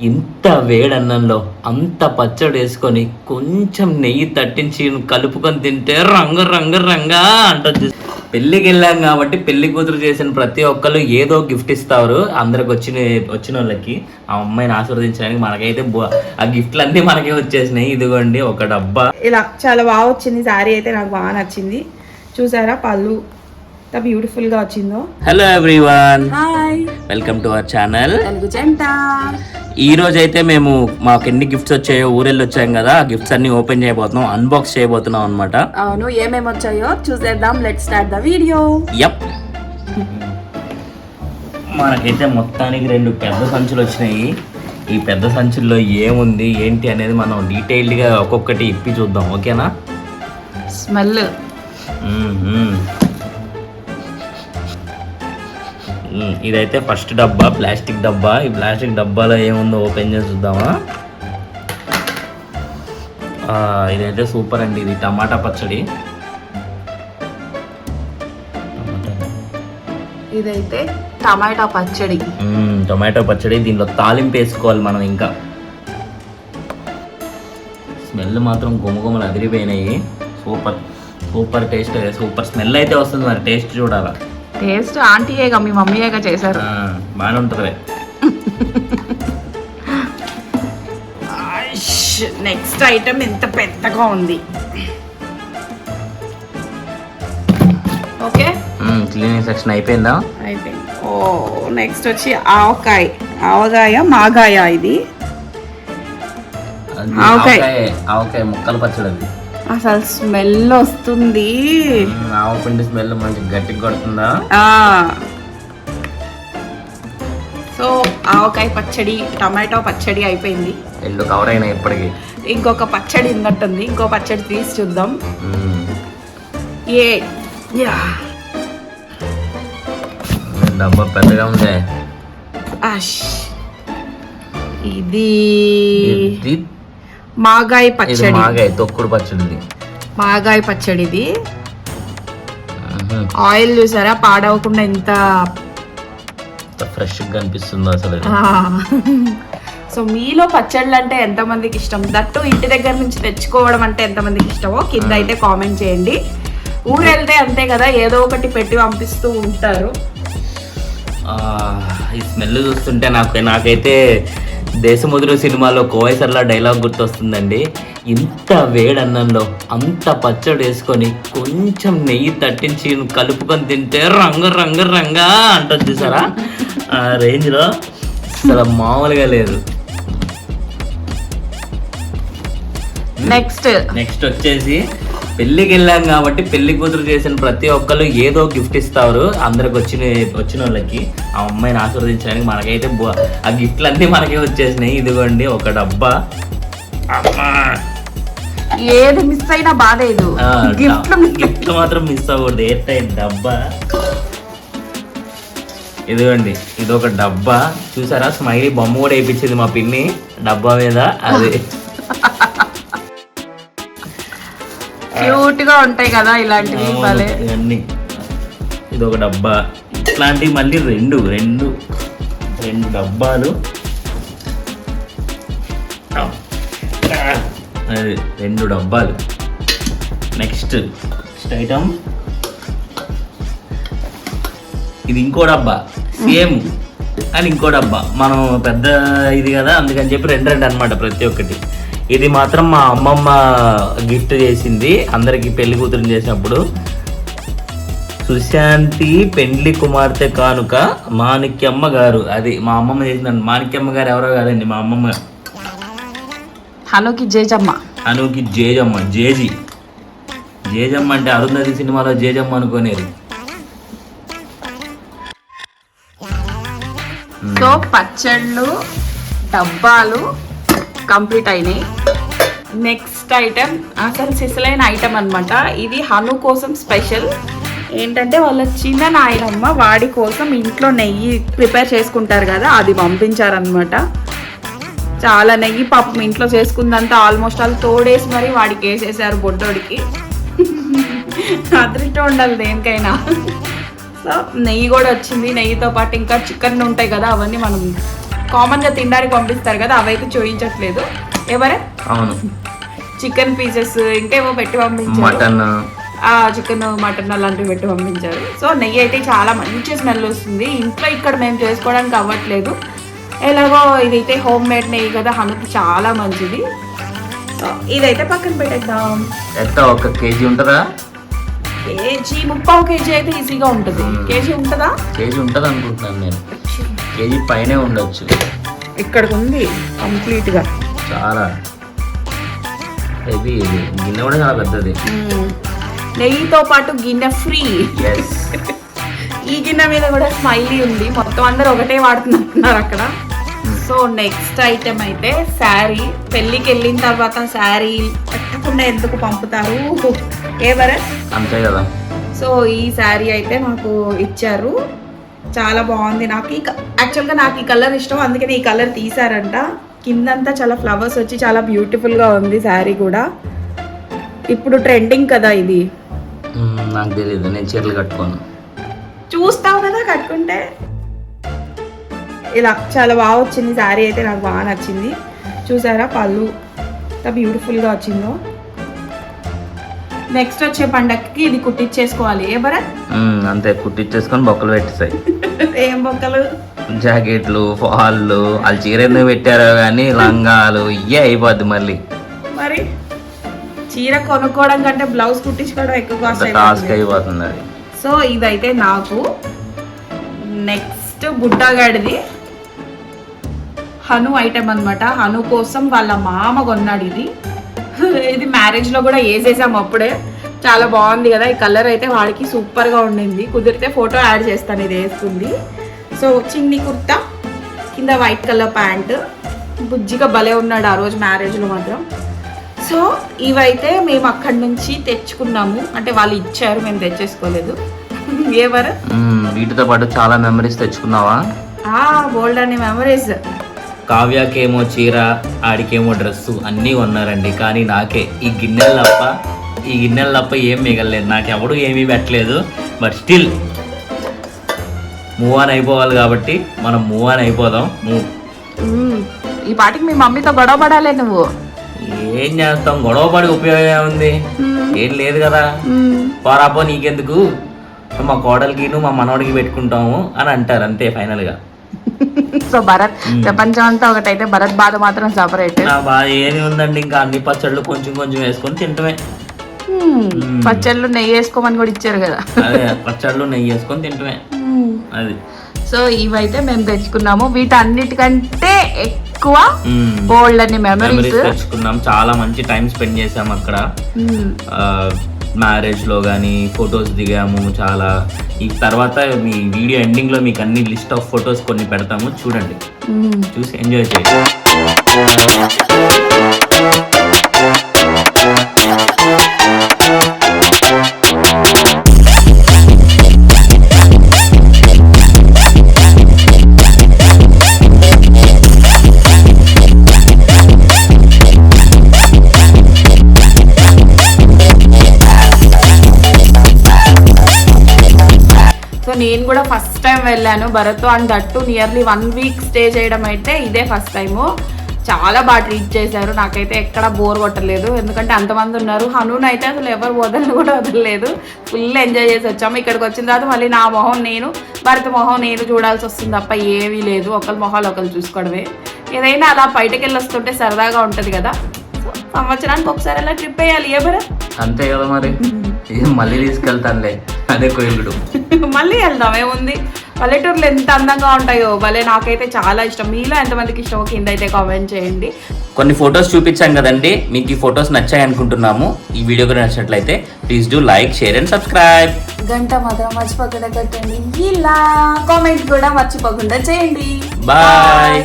ఇంత వేడన్నంలో అంత పచ్చడి వేసుకొని కొంచెం నెయ్యి తట్టించి కలుపుకొని తింటే రంగ రంగ రంగా అంటుంది. పెళ్ళికి వెళ్ళాం కాబట్టి పెళ్ళి కూతురు చేసిన ప్రతి ఒక్కరు ఏదో గిఫ్ట్ ఇస్తారు. అందరికి వచ్చిన వచ్చిన వాళ్ళకి ఆ అమ్మాయిని ఆశీర్వదించడానికి మనకైతే బో- ఆ గిఫ్ట్లు అన్నీ మనకే వచ్చేసినాయి. ఇదిగోండి ఒక డబ్బా. ఇలా చాలా బాగా వచ్చింది. శారీ అయితే నాకు బాగా నచ్చింది. చూసారా పళ్ళు? ఎంత బ్యూటిఫుల్గా వచ్చిందో. Hello everyone hi welcome to our channel Telugu జంట. ఈ రోజు అయితే మేము మాకు ఎన్ని గిఫ్ట్స్ వచ్చాయో ఊరెళ్ళి వచ్చాం కదా ఆ గిఫ్ట్స్ అన్ని ఓపెన్ చేయబోతున్నాం అన్బాక్స్ చేయబోతున్నాం అనమాట అవును ఏమేమి వచ్చాయో చూసేద్దాం. Let start the video yup మనకైతే మొత్తానికి రెండు పెద్ద సంచులు వచ్చినాయి. ఈ పెద్ద సంచుల్లో ఏముంది ఏంటి అనేది మనం డీటెయిల్డ్గా ఒక్కొక్కటి ఇప్పి చూద్దాం ఓకేనా? స్మెల్ ఇదైతే ఫస్ట్ డబ్బా ప్లాస్టిక్ డబ్బా. ఈ ప్లాస్టిక్ డబ్బాలో ఏముందో ఓపెన్ చేసి చూద్దామా? ఇదైతే సూపర్ అండి ఇది టమాటా పచ్చడి. ఇదైతే టమాటా పచ్చడి. టొమాటో పచ్చడి దీంట్లో తాలింపు వేసుకోవాలి మనం ఇంకా. స్మెల్ మాత్రం గుమగుమలు అదిరిపోయినాయి. Super super taste super smell అయితే వస్తుంది మరి టేస్ట్ చూడాలా. టేస్ట్ ఆంటీయేగా మీ మమ్మీయేగా చేశారు. ఆ, బాగానే ఉంటుంది నెక్స్ట్ ఐటమ్ ఎంత పెద్దగా ఉంది. ఓకే? క్లీనింగ్ సెక్షన్ అయిపోయిందా? అయిపోయింది. ఓ నెక్స్ట్ వచ్చి ఆవకాయ. ఆవకాయ మాగాయ ఇది. ఆవకాయ. ఆవకాయ ఆవకాయ ముక్కల పచ్చడి అది. అసలు స్మెల్ వస్తుంది. ఆవపిండి స్మెల్ మంచి గట్టిగా కొడుతుందా? సో ఆవకాయ పచ్చడి టమాటో పచ్చడి అయిపోయింది. రెండు కవర్ అయినాయి ఇప్పటికి. ఇంకొక పచ్చడి ఉన్నట్టుంది. ఇంకో పచ్చడి తీసి చూద్దాం. ఏ యా. డబ్బా పెద్దగా ఉంది. ఇది మాగాయ పచ్చడి. మాగాయ తొక్కుడు పచ్చడి మాగాయ పచ్చడి ఇది. ఆయిల్ చూసారా? పాడవకుండా ఎంత ఫ్రెష్గా కనిపిస్తుందో అసలు. సో మీలో పచ్చళ్ళు అంటే ఎంతమందికి ఇష్టం? దట్టు ఇంటి దగ్గర నుంచి తెచ్చుకోవడం అంటే ఎంతమందికి ఇష్టమో కింద అయితే కామెంట్ చేయండి. ఊరు వెళ్తే అంతే కదా ఏదో ఒకటి పెట్టి పంపిస్తూ ఉంటారు. ఈ స్మెల్ చూస్తుంటే నాకు నాకైతే దేశముదురు సినిమాలో కోవైసర్లా డైలాగ్ గుర్తొస్తుందండి. ఇంత వేడన్నంలో అంత పచ్చడి వేసుకొని కొంచెం నెయ్యి తట్టించి కలుపుకొని తింటే రంగ రంగ రంగా అంటుంది చూసారా? ఆ రేంజ్లో అసలు మామూలుగా లేదు. నెక్స్ట్. నెక్స్ట్ వచ్చేసి పెళ్ళికి వెళ్ళాం కాబట్టి పెళ్ళి కూతురు చేసిన ప్రతి ఒక్కరు ఏదో గిఫ్ట్ ఇస్తారు. అందరికి వచ్చిన వచ్చిన వాళ్ళకి ఆ అమ్మాయిని ఆశీర్వదించడానికి మనకైతే ఆ గిఫ్ట్లు అన్నీ మనకే వచ్చేసినాయి. ఇదిగోండి ఒక డబ్బా. అమ్మా! ఏది మిస్ అయినా బాధేదు ఆ, గిఫ్ట్ మాత్రం మిస్ అవ్వకూడదు. ఏ డబ్బా? ఇదిగోండి ఇది ఒక డబ్బా. చూసారా? స్మైలీ బొమ్మ కూడా వేయించింది మా పిన్ని. డబ్బా మీద అది. క్యూట్గా ఉంటాయి కదా ఇలాంటివి భలే. ఇవన్నీ. ఇది ఒక డబ్బా. ఇట్లాంటివి మళ్ళీ రెండు రెండు రెండు డబ్బాలు. అది రెండు డబ్బాలు. Next next item. ఇది ఇంకో డబ్బా. సేమ్ అని ఇంకో డబ్బా. మనం పెద్ద ఇది కదా అందుకని చెప్పి రెండు రెండు అనమాట ప్రతి ఒక్కటి. ఇది మాత్రం మా అమ్మమ్మ గిఫ్ట్ చేసింది. అందరికి పెళ్ళి కూతురు చేసినప్పుడు. సుశాంతి పెండ్లి కుమార్తె కానుక మాణిక్యమ్మ గారు. అది మా అమ్మమ్మ చేసిన మాణిక్యమ్మ గారు ఎవరో కాదండి మా అమ్మమ్మ. హనుకి జేజమ్మ. అనుకి జేజమ్మ జేజి. జేజమ్మ అంటే అరుంధతి సినిమాలో జేజమ్మ అనుకోనేది. సో పచ్చళ్ళు డబ్బాలు కంప్లీట్ అయినాయి. నెక్స్ట్ ఐటమ్ అసలు సిసలైన ఐటమ్ అనమాట ఇది హను కోసం స్పెషల్ ఏంటంటే వాళ్ళ చిన్న నాయనమ్మ వాడి కోసం ఇంట్లో నెయ్యి ప్రిపేర్ చేసుకుంటారు కదా అది పంపించారనమాట చాలా నెయ్యి పాపం ఇంట్లో చేసుకుందంతా ఆల్మోస్ట్ ఆల్ తోడేసి మరి వాడికి వేసేసారు బొడ్డోడికి. అదృష్టం ఉండాలి దేనికైనా. సో నెయ్యి కూడా వచ్చింది. నెయ్యితో పాటు ఇంకా చికెన్ ఉంటాయి కదా అవన్నీ మనం కామన్గా తినడానికి పంపిస్తారు కదా అవైతే చూపించట్లేదు ఎవరే? అవును. చికెన్ పీసెస్ ఇంకేమో పెట్టి పంపించారు. మటన్. చికెన్ మటన్ అలాంటివి పెట్టి పంపించారు. సో నెయ్యి అయితే చాలా మంచి స్మెల్ వస్తుంది. ఇంట్లో ఇక్కడ మేము చేసుకోవడానికి అవ్వట్లేదు. ఎలాగో ఇదైతే హోమ్ మేడ్ నెయ్యి కదా హనుకి చాలా మంచిది. సో ఇదైతే పక్కన పెట్టేద్దాం. ఎంత? ఒక కేజీ ఉంటుందా? కేజీ ముప్పావు కేజీ అయితే ఈజీగా ఉంటుంది. కేజీ ఉంటుందా? కేజీ ఉంటుంది అనుకుంటున్నాను నేను. కేజీ పైనే ఉండొచ్చు. ఇక్కడికి ఉంది కంప్లీట్గా చాలా. ఇది గిన్నె కూడా చాలా పెద్దది. నెయ్యితో పాటు గిన్నె ఫ్రీ. ఈ గిన్నె మీద కూడా స్మైలీ ఉంది. మొత్తం అందరు ఒకటే వాడుతున్నారు అక్కడ. సో నెక్స్ట్ ఐటెం అయితే శారీ. పెళ్ళికి వెళ్ళిన తర్వాత శారీ పెట్టకుండా ఎందుకు పంపుతారు? ఎవరే అంతే కదా. సో ఈ శారీ అయితే నాకు ఇచ్చారు. చాలా బాగుంది. నాకు ఈ యాక్చువల్గా నాకు ఈ కలర్ ఇష్టం. అందుకని ఈ కలర్ తీసారంట కిందంతా చాలా ఫ్లవర్స్ వచ్చి చాలా బ్యూటిఫుల్గా ఉంది శారీ కూడా. ఇప్పుడు ట్రెండింగ్ కదా ఇది. నాకు తెలియదు నేను చీరలు కట్టుకోను. చూస్తావు కదా కట్టుకుంటే. ఇలా చాలా బాగా వచ్చింది శారీ అయితే నాకు బాగా నచ్చింది. చూసారా పళ్ళు ఎంత బ్యూటిఫుల్గా వచ్చిందో. నెక్స్ట్ వచ్చే పండగకి ఇది కుట్టించేసుకోవాలి ఏ భరత్? మ్మ్, అంతే కుట్టించేసుకొని బొక్కలు పెట్టేసాయి. ఏం బొక్కలు? జాకెట్లు ఫాళ్ళు వాళ్ళు చీర ఎందుకు పెట్టారో కానీ లంగాలు ఇవే అయిపోద్ది మళ్ళీ. మరి చీర కొనుక్కోవడం కంటే బ్లౌజ్ కుట్టించుకోవడం ఎక్కువ కాస్ట్ టాస్క్ అయిపోతుంది. అది. సో ఇదైతే నాకు నెక్స్ట్ బుడ్డగాడిది హను ఐటమ్ అన్నమాట. హను కోసం వాళ్ళ మామ కొన్నాడు ఇది. ఇది మ్యారేజ్లో కూడా వేసేసాం అప్పుడే. చాలా బాగుంది కదా ఈ కలర్ అయితే వాడికి సూపర్గా ఉండింది. కుదిరితే ఫోటో యాడ్ చేస్తాను ఇది వేసుకుంది. సో చిన్ని కుర్తా కింద వైట్ కలర్ ప్యాంట్. బుజ్జిగా భలే ఉన్నాడు ఆ రోజు మ్యారేజ్లో మాత్రం. సో ఇవైతే మేము అక్కడి నుంచి తెచ్చుకున్నాము. అంటే వాళ్ళు ఇచ్చారు మేము తెచ్చేసుకోలేదు. ఎవరు మ్మ్, వీటితో పాటు చాలా మెమరీస్ తెచ్చుకున్నావా? ఆ బోల్డ్ అనే మెమరీస్ కావ్యకేమో చీర ఆడికేమో డ్రెస్సు అన్నీ కొన్నారండి. కానీ నాకే ఈ గిన్నెలు తప్ప ఈ గిన్నెలు తప్ప ఏం మిగలలేదు. నాకు ఎవడు ఏమీ పెట్టలేదు. బట్ స్టిల్ మూవ్ ఆన్ అయిపోవాలి కాబట్టి మనం మూవ్ ఆన్ అయిపోదాం. మూవ్ ఈ పాటికి మీ మమ్మీతో గొడవ పడాలే నువ్వు. ఏం చేస్తాం? గొడవ పడి ఉపయోగం ఏముంది? ఏం లేదు కదా. పోరాపో నీకెందుకు? మా కోడలికి మా మనవడికి పెట్టుకుంటాము అని అంటారు అంతే ఫైనల్గా సో భరత్ ప్రపంచం అంతా ఒకటైతే భరత్ బాధ మాత్రం సపరేట్ బాధ ఏమి ఉందండి ఇంకా అన్ని పచ్చళ్ళు కొంచెం కొంచెం వేసుకొని తింటమే. పచ్చళ్ళు నెయ్యి వేసుకోమని కూడా ఇచ్చారు కదా. పచ్చళ్ళు నెయ్యి వేసుకొని తింటమే. అది. సో ఇవైతే మేము తెచ్చుకున్నాము. వీటన్నిటికంటే ఎక్కువ. బోల్డ్ అన్ని మెమరీస్ మెమరీస్ తెచ్చుకున్నాం. చాలా మంచి టైం స్పెండ్ చేసాం అక్కడ. మ్యారేజ్లో కానీ ఫొటోస్ దిగాము చాలా. ఈ తర్వాత మీ వీడియో ఎండింగ్లో మీకు అన్ని లిస్ట్ ఆఫ్ ఫొటోస్ కొన్ని పెడతాము. చూడండి. చూసి ఎంజాయ్ చేయండి. నేను కూడా ఫస్ట్ టైం వెళ్ళాను. Bharat and that nearly one week stay చేయడం అయితే ఇదే ఫస్ట్ టైము చాలా బాగా ట్రీట్ చేశారు. నాకైతే ఎక్కడ బోర్ కొట్టలేదు. ఎందుకంటే అంతమంది ఉన్నారు. హనూన్ అయితే అసలు ఎవరు వదలని కూడా వదలలేదు. ఫుల్ ఎంజాయ్ చేసి వచ్చాము. ఇక్కడికి వచ్చిన తర్వాత మళ్ళీ నా మొహం నేను భరత్ మొహం నేను చూడాల్సి వస్తుంది తప్ప ఏమీ లేదు. ఒకరి మొహాలు ఒకరు చూసుకోవడమే. ఏదైనా అలా బయటకు వెళ్ళి వస్తుంటే సరదాగా ఉంటుంది కదా. సంవత్సరానికి ఒకసారి అలా ట్రిప్ వేయాలి ఏ భరత్? అంతే కదా మరి. మళ్ళీ తీసుకెళ్తానులే. అదే కోయిలుడు. మళ్ళీ వెళ్దాం ఏముంది? పల్లెటూర్లు ఎంత అందంగా ఉంటాయో భలే నాకైతే చాలా ఇష్టం. మీలో ఎంతమందికి ఇష్టమో కింద అయితే కామెంట్ చేయండి. కొన్ని ఫొటోస్ చూపించాం కదండి మీకు ఈ ఫొటోస్ నచ్చాయి అనుకుంటున్నాము. ఈ వీడియో కూడా నచ్చినట్లయితే please do like share and subscribe గంట మాత్రం మర్చిపోకుండా కట్టండి. ఇలా కామెంట్ కూడా మర్చిపోకుండా చేయండి. బాయ్